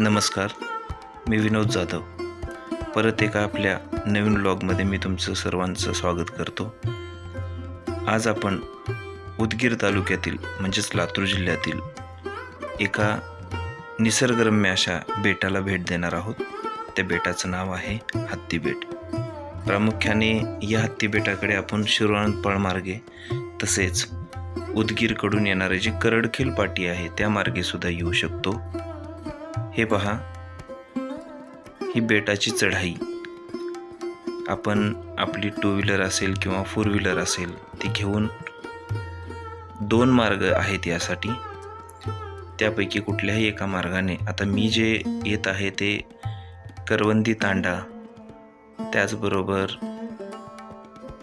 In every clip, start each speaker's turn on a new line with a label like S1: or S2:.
S1: नमस्कार मी विनोद जाधव. परत एका आपल्या नवीन ब्लॉगमध्ये मी तुमचं सर्वांचं स्वागत करतो. आज आपण उदगीर तालुक्यातील म्हणजेच लातूर जिल्ह्यातील एका निसर्गरम्य अशा बेटाला भेट देणार आहोत. त्या बेटाचं नाव आहे हत्ती बेट. प्रामुख्याने या हत्ती बेटाकडे आपण शिरोळपळ मार्गे तसेच उदगीरकडून येणारे जे करडखेल पाटी आहे त्या मार्गे सुद्धा येऊ शकतो. हे पहा. ही बेटाची चढाई. आपण आपली टू व्हीलर असेल किंवा फोर व्हीलर असेल ती घेऊन दोन मार्ग आहेत यासाठी. त्यापैकी कुठल्याही एका मार्गाने आता मी जे येत आहे ते करवंदी तांडा. त्याचबरोबर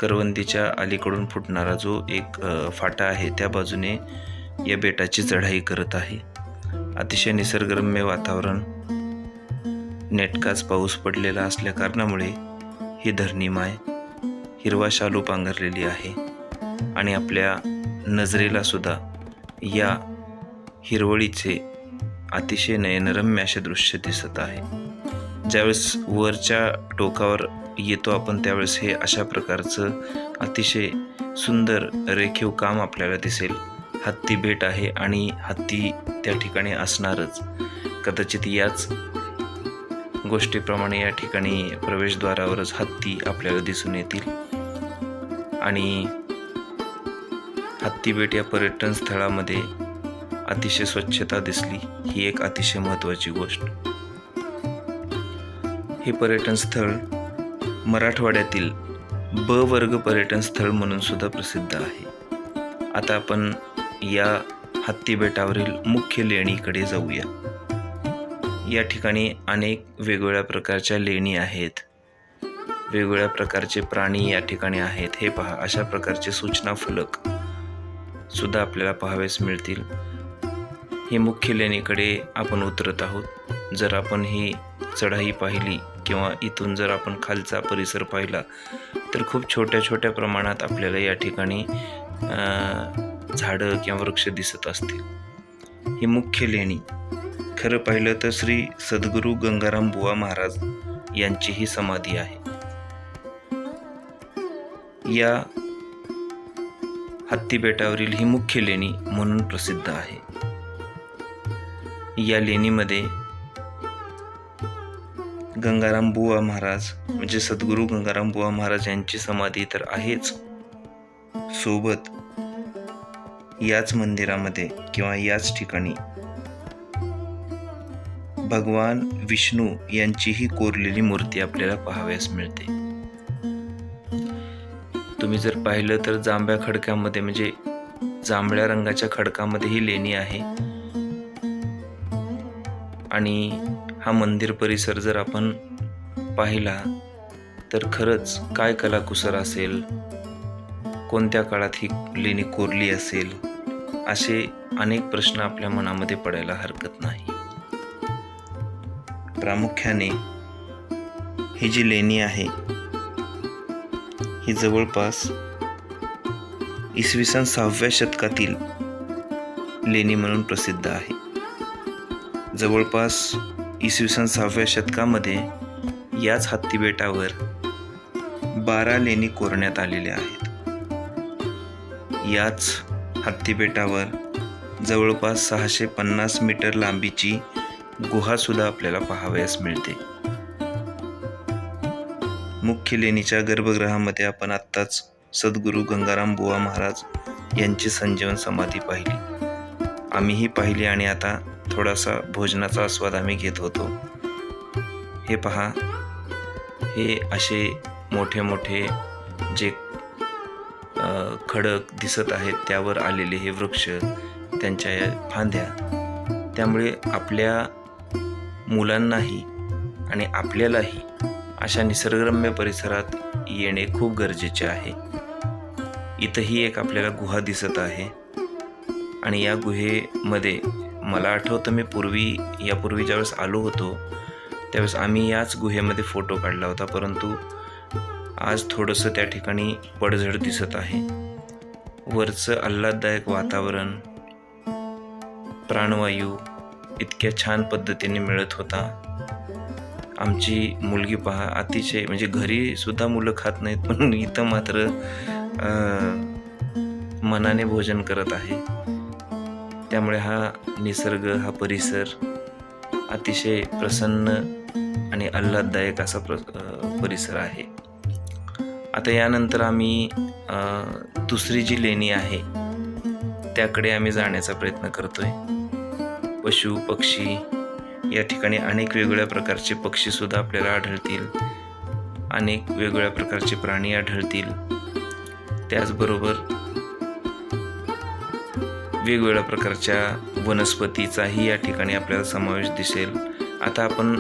S1: करवंदीच्या अलीकडून फुटणारा जो एक फाटा आहे त्या बाजूने या बेटाची चढाई करत आहे. अतिशय निसर्गरम्य वातावरण. नेटकाच पाऊस पडलेला असल्या कारणामुळे ही धरणीमाय हिरवा शालू पांघरलेली आहे. आणि आपल्या नजरेला सुद्धा या हिरवळीचे अतिशय नयनरम्य असे दृश्य दिसत आहे. ज्यावेळेस वरच्या टोकावर येतो आपण त्यावेळेस हे अशा प्रकारचं अतिशय सुंदर रेखीव काम आपल्याला दिसेल. हत्ती बेट आहे आणि हत्ती त्या ठिकाणी असणारच. कदाचित याच गोष्टीप्रमाणे या ठिकाणी प्रवेशद्वारावरच हत्ती आपल्याला दिसून येतील. आणि हत्ती बेट या पर्यटन स्थळामध्ये अतिशय स्वच्छता दिसली ही एक अतिशय महत्त्वाची गोष्ट. हे पर्यटन स्थळ मराठवाड्यातील ब वर्ग पर्यटन स्थळ म्हणून सुद्धा प्रसिद्ध आहे. आता आपण या हत्ती बेटावरील मुख्य लेणीकडे जाऊया. या ठिकाणी अनेक वेगवेगळ्या प्रकारच्या लेणी आहेत. वेगवेगळ्या प्रकारचे प्राणी या ठिकाणी आहेत. हे पहा अशा प्रकारचे सूचना फलक सुद्धा आपल्याला पाहावेस मिळतील. ही मुख्य लेणीकडे आपण उतरत आहोत. जर आपण ही चढाई पाहिली किंवा इथून जर आपण खालचा परिसर पाहिला तर खूप छोट्या छोट्या प्रमाणात आपल्याला या ठिकाणी झाडं किंवा वृक्ष दिसत असतील. ही मुख्य लेणी. खरं पाहिलं तर श्री सद्गुरू गंगाराम बुवा महाराज यांची ही समाधी आहे. या हत्ती बेटावरील ही मुख्य लेणी म्हणून प्रसिद्ध आहे. या लेणीमध्ये गंगाराम बुवा महाराज म्हणजे सद्गुरू गंगाराम बुवा महाराज यांची समाधी तर आहेच. सोबत याच मंदिरामध्ये किंवा याच ठिकाणी. भगवान विष्णू यांचीही कोरलेली मूर्ती आपल्याला पाहाव्यास मिळते. तुम्ही जर पाहिलं तर जांभ्या खडकामध्ये म्हणजे जांभळ्या रंगाच्या खडकामध्ये ही लेणी आहे. आणि हा मंदिर परिसर जर आपण पाहिला तर खरंच काय कलाकुसर असेल? कोणत्या काळात ही लेणी कोरली असेल असे अनेक प्रश्न आपल्या मनामध्ये पडायला हरकत नाही. प्रामुख्याने ही जी लेणी आहे ही जवळपास इसवी सन सहाव्या शतकातील लेणी म्हणून प्रसिद्ध आहे. जवळपास इसवी सन सहाव्या शतकामध्ये याच हत्ती बेटावर बारा लेणी कोरण्यात आलेल्या आहेत. याच हत्तीपेटावर जवळपास सहाशे पन्नास मीटर लांबीची गुहासुद्धा आपल्याला पाहावयास मिळते. मुख्य लेणीच्या गर्भगृहामध्ये आपण आत्ताच सद्गुरू गंगाराम बुवा महाराज यांची संजीवन समाधी पाहिली. आम्हीही पाहिली आणि आता थोडासा भोजनाचा आस्वाद आम्ही घेत होतो. हे पहा हे असे मोठे मोठे जे खडक दिसत आहेत त्यावर आलेले हे वृक्ष त्यांच्या या फांद्या. त्यामुळे आपल्या मुलांनाही आणि आपल्यालाही अशा निसर्गरम्य परिसरात येणे खूप गरजेचे आहे. इथंही एक आपल्याला गुहा दिसत आहे आणि या गुहेमध्ये मला आठवतं मी पूर्वी यापूर्वी ज्यावेळेस आलो होतो त्यावेळेस आम्ही याच गुहेमध्ये फोटो काढला होता परंतु आज थोडंसं त्या ठिकाणी पडझड दिसत आहे. वरचं आल्हाददायक वातावरण प्राणवायू इतक्या छान पद्धतीने मिळत होता. आमची मुलगी पहा अतिशय म्हणजे घरी सुद्धा मुलं खात नाहीत पण इथं मात्र मनाने भोजन करत आहे. त्यामुळे हा निसर्ग हा परिसर अतिशय प्रसन्न आणि आल्हाददायक असा प्र परिसर आहे. आता यानंतर आम्ही दुसरी जी लेणी आहे त्याकडे आम्ही जाण्याचा प्रयत्न करतोय. पशु पक्षी या ठिकाणी अनेक वेगवेगळ्या प्रकारचे पक्षीसुद्धा आपल्याला आढळतील. अनेक वेगवेगळ्या प्रकारचे प्राणी आढळतील. त्याचबरोबर वेगवेगळ्या प्रकारच्या वनस्पतीचाही या ठिकाणी आपल्याला समावेश दिसेल. आता आपण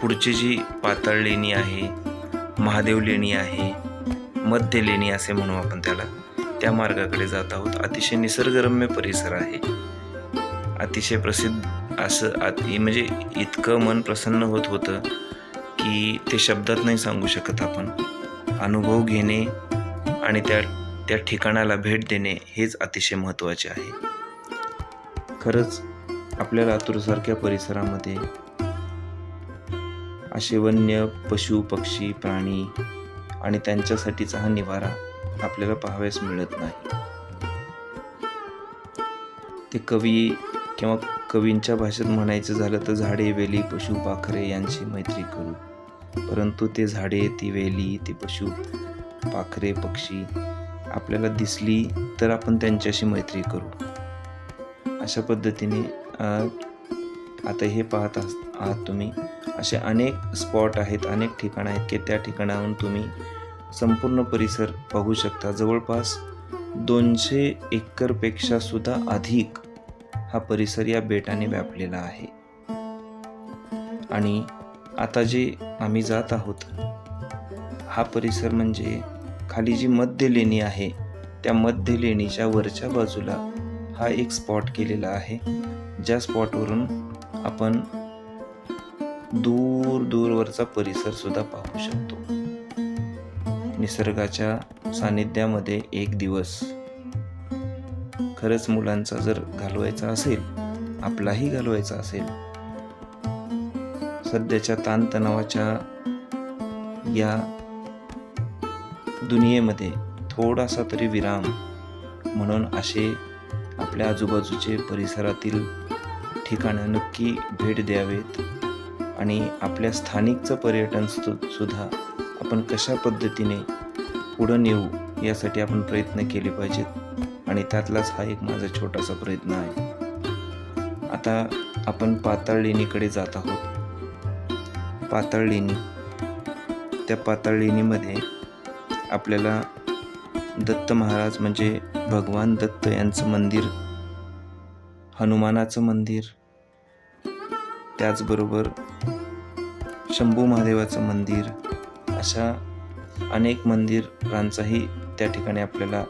S1: पुढची जी पाताळ लेणी आहे महादेव लेणी आहे मध्य लेणी असे म्हणू आपण त्याला. त्या मार्गाकडे जात आहोत. अतिशय निसर्गरम्य परिसर आहे. अतिशय प्रसिद्ध असं म्हणजे इतकं मन प्रसन्न होत होतं की ते शब्दात नाही सांगू शकत आपण. अनुभव घेणे आणि त्या त्या ठिकाणाला भेट देणे हेच अतिशय महत्त्वाचे आहे. खरंच आपल्या लातूरसारख्या परिसरामध्ये असे वन्य पशु पक्षी प्राणी आणि त्यांच्यासाठीचा हा निवारा आपल्याला पाहावयास मिळत नाही. ते कवी किंवा कवींच्या भाषेत म्हणायचं झालं तर झाडे वेली पशु पाखरे यांची मैत्री करू. परंतु ते झाडे ती वेली ते पशु पाखरे पक्षी आपल्याला दिसली तर आपण त्यांच्याशी मैत्री करू. अशा पद्धतीने आता हे पाहत आहात तुम्ही. असे अनेक स्पॉट आहेत अनेक ठिकाणं आहेत की त्या ठिकाणाहून तुम्ही संपूर्ण परिसर पाहू शकता. जवळपास दोनशे एकरपेक्षा सुद्धा अधिक हा परिसर या बेटाने व्यापलेला आहे. आणि आता जे आम्ही जात आहोत हा परिसर म्हणजे खाली जी मध्य लेणी आहे त्या मध्य लेणीच्या वरच्या बाजूला हा एक स्पॉट केलेला आहे. ज्या स्पॉटवरून आपण दूर दूरवरचा परिसर सुद्धा पाहू शकतो. निसर्गाच्या सानिध्यामध्ये एक दिवस. खरंच मुलांचा जर घालवायचा असेल आपलाही घालवायचा असेल सध्याच्या ताणतणावाच्या या दुनियेमध्ये थोडासा तरी विराम म्हणून असे आपल्या आजूबाजूचे परिसरातील ठिकाणं नक्की भेट द्यावेत. आणि आपल्या स्थानिकचं पर्यटन सु- सुद्धा आपण कशा पद्धतीने पुढं नेऊ यासाठी आपण प्रयत्न केले पाहिजेत. आणि त्यातलाच हा एक माझा छोटासा प्रयत्न आहे. आता आपण पाताळ लेणीकडे जात आहोत. पाताळ लेणी त्या पाताळ लेणीमध्ये आपल्याला दत्त महाराज म्हणजे भगवान दत्त यांचं मंदिर हनुमानाचं मंदिर त्याचबरोबर शंभू महादेवाचं मंदिर अशा अनेक मंदिरांचाही त्या ठिकाणी आपल्याला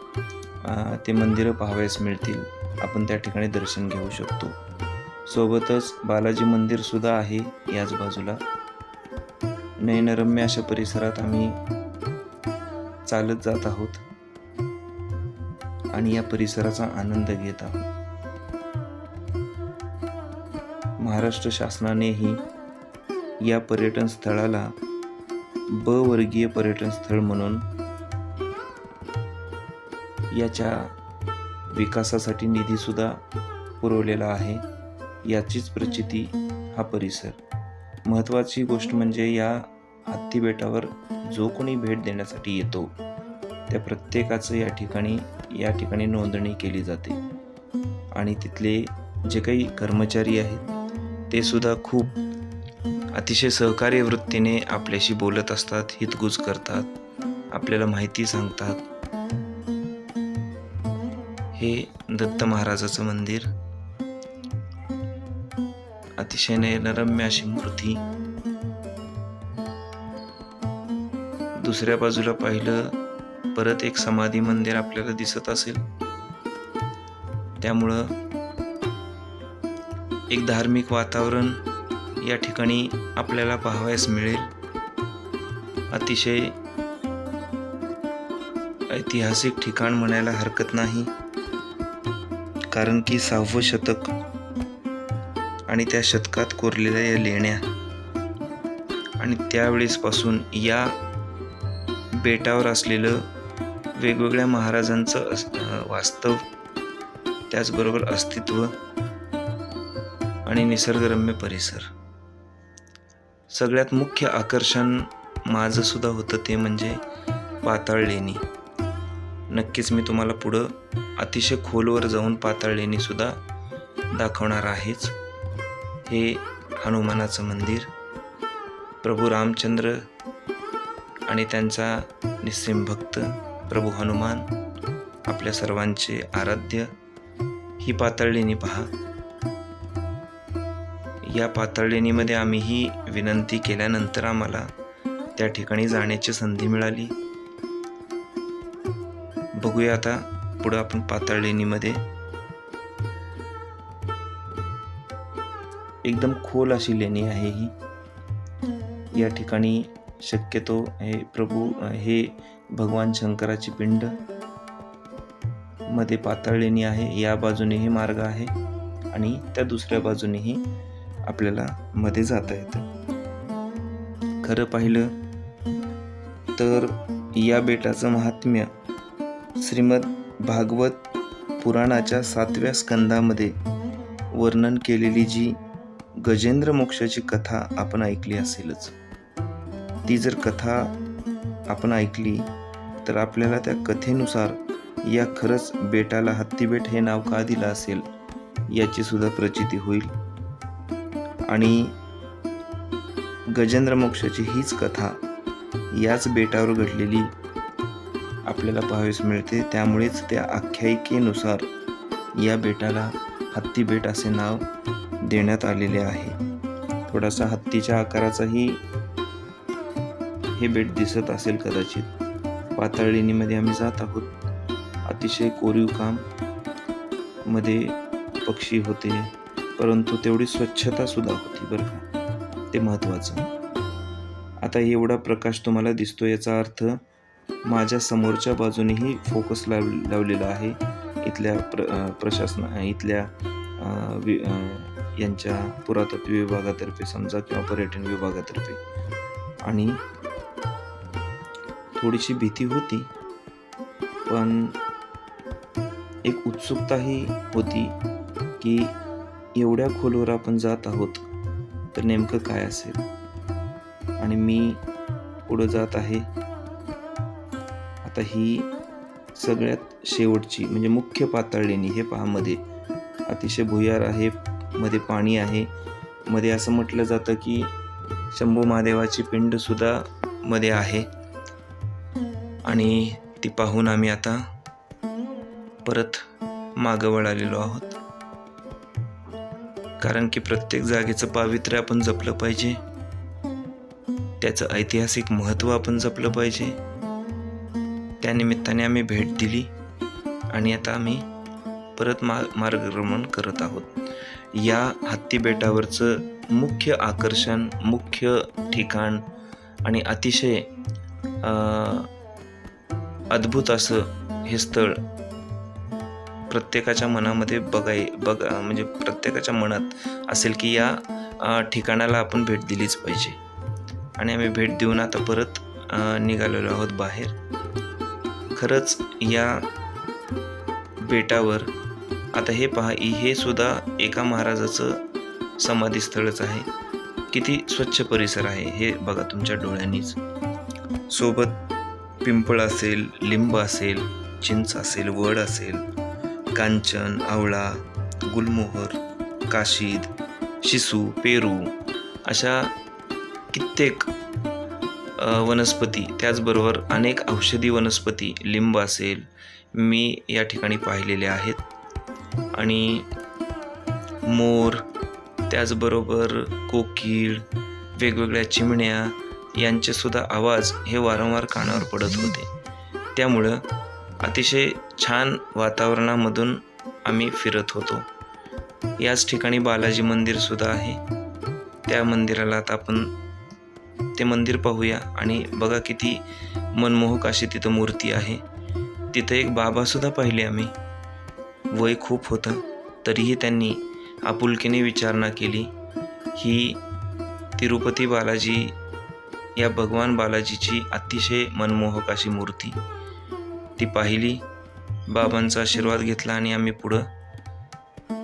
S1: ते मंदिरं पाहावयास मिळतील. आपण त्या ठिकाणी दर्शन घेऊ शकतो. सोबतच बालाजी मंदिरसुद्धा आहे याच बाजूला. नयनरम्य अशा परिसरात आम्ही चालत जात आहोत आणि या परिसराचा आनंद घेत आहोत. महाराष्ट्र शासनानेही या पर्यटन स्थळाला ब वर्गीय पर्यटन स्थळ म्हणून याच्या विकासासाठी निधीसुद्धा पुरवलेला आहे. याचीच प्रचिती हा परिसर. महत्त्वाची गोष्ट म्हणजे या हत्ती बेटावर जो कोणी भेट देण्यासाठी येतो त्या प्रत्येकाचं या ठिकाणी या ठिकाणी नोंदणी केली जाते. आणि तिथले जे काही कर्मचारी आहेत ते सुद्धा खूप अतिशय सहकार्य वृत्तीने आपल्याशी बोलत असतात हितगुज करतात आपल्याला माहिती सांगतात. हे दत्त महाराजाचं मंदिर. अतिशय नयनरम्य अशी मूर्ती. दुसऱ्या बाजूला पाहिलं परत एक समाधी मंदिर आपल्याला दिसत असेल. त्यामुळं एक धार्मिक वातावरण या ठिकाणी आपल्याला पाहावयास मिळेल. अतिशय ऐतिहासिक ठिकाण म्हणायला हरकत नाही. कारण की सहावं शतक आणि त्या शतकात कोरलेल्या या लेण्या आणि त्यावेळेसपासून या बेटावर असलेलं वेगवेगळ्या महाराजांचं अस- वास्तव त्याचबरोबर अस्तित्व आणि निसर्गरम्य परिसर. सगळ्यात मुख्य आकर्षण माझंसुद्धा होतं ते म्हणजे पाताळ लेणी. नक्कीच मी तुम्हाला पुढं अतिशय खोलवर जाऊन पाताळ लेणीसुद्धा दाखवणार आहेच. हे हनुमानाचं मंदिर प्रभू रामचंद्र आणि त्यांचा निस्सिम भक्त प्रभू हनुमान आपल्या सर्वांचे आराध्य ही पातळलेणी पहा. या पातळलेणीमध्ये आम्हीही विनंती केल्यानंतर आम्हाला त्या ठिकाणी जाण्याची संधी मिळाली. बघूया आता पुढं आपण पातळलेणीमध्ये. एकदम खोल अशी लेणी आहे ही. या ठिकाणी शक्यतो हे प्रभू हे भगवान शंकराची पिंडमध्ये पातळ लेणी आहे. या बाजूनेही मार्ग आहे आणि त्या दुसऱ्या बाजूनेही आपल्याला मध्ये जाता येतं. खरं पाहिलं तर या बेटाचं महात्म्य श्रीमद भागवत पुराणाच्या सातव्या स्कंदामध्ये वर्णन केलेली जी गजेंद्र मोक्षाची कथा आपण ऐकली असेलच. ती जर कथा आपण ऐकली तर आपल्याला त्या कथेनुसार या खरंच बेटाला हत्तीबेट हे नाव का दिलं असेल याची सुद्धा प्रचिती होईल. आणि गजेंद्र मोक्षाची हीच कथा याच बेटावर घडलेली आपल्याला पाहावीस मिळते. त्यामुळेच त्या आख्यायिकेनुसार या बेटाला हत्ती बेट असे नाव देण्यात आलेले आहे. थोडासा हत्तीच्या आकाराचाही हे बेट दिसत असेल कदाचित. पाताळलेणीमध्ये आम्ही जात आहोत. अतिशय कोरीव काममध्ये पक्षी होते. परंतु तेवढी स्वच्छता सुद्धा होती बरं का? ते महत्त्वाचं. आता एवढा प्रकाश तुम्हाला दिसतो याचा अर्थ माझ्या समोरच्या बाजूनेही फोकस लाव लावलेला आहे. इथल्या प्र प्रशासन प्रशासना इथल्या वि यांच्या पुरातत्व विभागातर्फे समजा किंवा पर्यटन विभागातर्फे. आणि थोडीशी भीती होती पण एक उत्सुकताही होती की एवढ्या खोलवर आपण जात आहोत तर नेमकं काय असेल? आणि मी पुढं जात आहे. आता ही सगळ्यात शेवटची म्हणजे मुख्य पातळलेणी हे पहा मध्ये. अतिशय भुयार आहे मध्ये पाणी आहे. मध्ये असं म्हटलं जातं की शंभू महादेवाची पिंड सुद्धा मध्ये आहे. आणि ती पाहून आम्ही आता परत मागं वळालेलो आहोत. कारण की प्रत्येक जागेचं पावित्र्य आपण जपलं पाहिजे. त्याचं ऐतिहासिक महत्त्व आपण जपलं पाहिजे. त्यानिमित्ताने आम्ही भेट दिली आणि आता आम्ही परत मा मार्गक्रमण करत आहोत. या हत्ती बेटावरचं मुख्य आकर्षण मुख्य ठिकाण आणि अतिशय अद्भुत असं हे स्थळ प्रत्येकाच्या मनामध्ये बघाय बघ म्हणजे प्रत्येकाच्या मनात असेल की या ठिकाणाला आपण भेट दिलीच पाहिजे. आणि आम्ही भेट देऊन आता परत निघालेलो आहोत बाहेर. खरंच या बेटावर आता हे पहा इ- हे सुद्धा एका महाराजाचं समाधीस्थळच आहे. किती स्वच्छ परिसर आहे हे बघा तुमच्या डोळ्यांनीच. सोबत पिंपळ असेल लिंब असेल चिंच असेल वड असेल कांचन आवळा गुलमोहर काशीद शिसू पेरू अशा कित्येक वनस्पती त्याचबरोबर अनेक औषधी वनस्पती लिंब असेल मी या ठिकाणी पाहिलेले आहेत. आणि मोर त्याचबरोबर कोकिळ वेगवेगळ्या चिमण्या यांचेसुद्धा आवाज हे वारंवार कानावर पडत होते. त्यामुळं अतिशय छान वातावरणामधून आम्ही फिरत होतो. याच ठिकाणी बालाजी मंदिरसुद्धा आहे. त्या मंदिराला आता आपण ते मंदिर पाहूया. आणि बघा किती मनमोहक अशी तिथं मूर्ती आहे. तिथं एक बाबासुद्धा पाहिले आम्ही. वय खूप होतं. तरीही त्यांनी आपुलकीने विचारणा केली. ही तिरुपती बालाजी या भगवान बालाजीची अतिशय मनमोहक अशी मूर्ती. ती पाहिली बाबांचा आशीर्वाद घेतला आणि आम्ही पुढं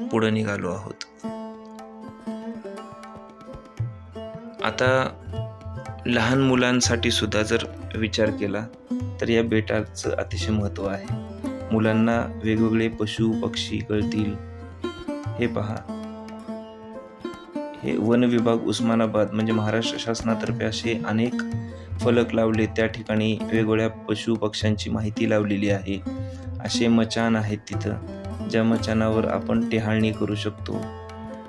S1: पुढं निघालो आहोत. आता लहान मुलांसाठी सुद्धा जर विचार केला तर या बेटाचं अतिशय महत्त्व आहे. मुलांना वेगवेगळे पशु पक्षी कळतील. हे पहा. हे वन विभाग उस्मानाबाद म्हणजे महाराष्ट्र शासनातर्फे असे अनेक फलक लावले त्या ठिकाणी वेगवेगळ्या पशु पक्ष्यांची माहिती लावलेली आहे. असे मचान आहेत तिथं ज्या मचानावर आपण टेहाळणी करू शकतो.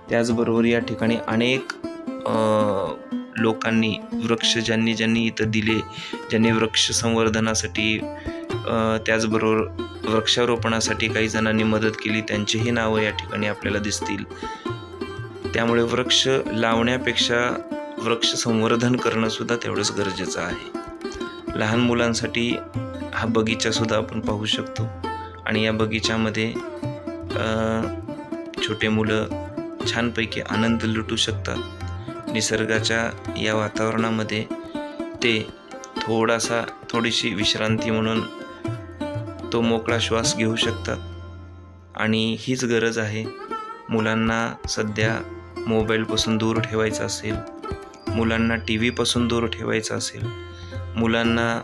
S1: त्याचबरोबर या ठिकाणी अनेक लोकांनी वृक्ष ज्यांनी ज्यांनी इथं दिले ज्यांनी वृक्ष संवर्धनासाठी त्याचबरोबर वृक्षारोपणासाठी काही जणांनी मदत केली त्यांचीही नावं या ठिकाणी आपल्याला दिसतील. त्यामुळे वृक्ष लावण्यापेक्षा वृक्ष संवर्धन करणं सुद्धा तेवढंच गरजेचं आहे. लहान मुलांसाठी हा बगीचासुद्धा आपण पाहू शकतो. आणि या बगीच्यामध्ये छोटे मुलं छानपैकी आनंद लुटू शकतात. निसर्गाच्या या वातावरणामध्ये ते थोडासा थोडीशी विश्रांती म्हणून तो मोकळा श्वास घेऊ शकतात. आणि हीच गरज आहे. मुलांना सध्या मोबाईलपासून दूर ठेवायचं असेल मुलांना टी व्हीपासून दूर ठेवायचं असेल मुलांना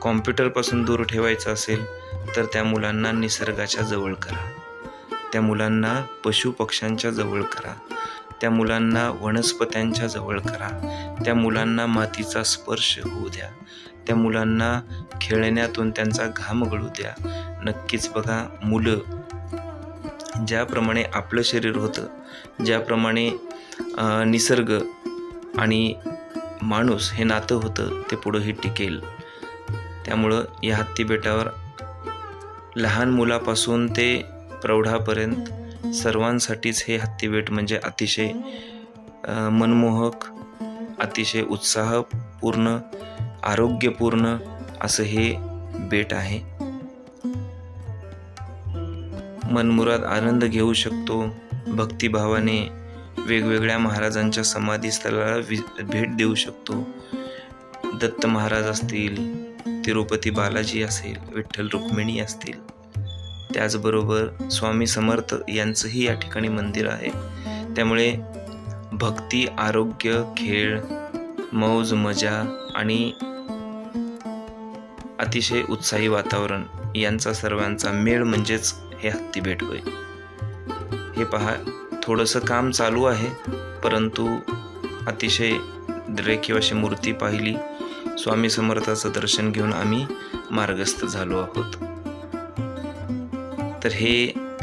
S1: कॉम्प्युटरपासून दूर ठेवायचं असेल तर त्या मुलांना निसर्गाच्या जवळ करा. त्या मुलांना पशुपक्ष्यांच्या जवळ करा. त्या मुलांना वनस्पत्यांच्या जवळ करा. त्या मुलांना मातीचा स्पर्श होऊ द्या. त्या मुलांना खेळण्यातून त्यांचा घाम गळू द्या. नक्कीच बघा मुलं ज्याप्रमाणे आपलं शरीर होतं ज्याप्रमाणे निसर्ग आणि माणूस हे नातं होतं ते पुढंही टिकेल. त्यामुळं या हत्ती बेटावर लहान मुलापासून ते प्रौढापर्यंत सर्वांसाठीच हे हत्तीबेट म्हणजे अतिशय मनमोहक अतिशय उत्साहपूर्ण आरोग्यपूर्ण असं हे बेट आहे. मनमुराद आनंद घेऊ शकतो भक्तिभावाने वेगवेगळ्या महाराजांच्या समाधीस्थळाला वि भेट देऊ शकतो. दत्त महाराज असतील तिरुपती बालाजी असेल विठ्ठल रुक्मिणी असतील. त्याचबरोबर स्वामी समर्थ यांचंही या ठिकाणी मंदिर आहे. त्यामुळे भक्ती आरोग्य खेळ मौज मजा आणि अतिशय उत्साही वातावरण यांचा सर्वांचा मेळ म्हणजेच हे हत्तीबेट होय. हे पहा थोडंसं काम चालू आहे परंतु अतिशय किंवा अशी मूर्ती पाहिली. स्वामी समर्थाचं दर्शन घेऊन आम्ही मार्गस्थ झालो आहोत. तर हे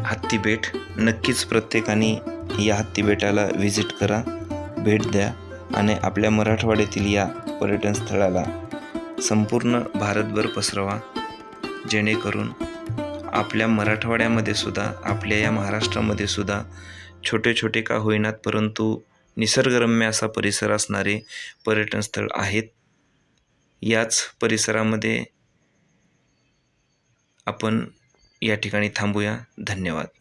S1: हत्तीबेट नक्कीच प्रत्येकाने या हत्तीबेटाला व्हिजिट करा भेट द्या आणि आपल्या मराठवाड्यातील या पर्यटन स्थळाला संपूर्ण भारतभर पसरवा जेणेकरून आपल्या मराठवाड्यामध्ये सुद्धा आपल्या या महाराष्ट्रामध्ये सुद्धा छोटे छोटे का होईनात परंतु निसर्गरम्य असा परिसर असणारे पर्यटनस्थळ आहेत. याच परिसरामध्ये आपण या ठिकाणी थांबूया. धन्यवाद.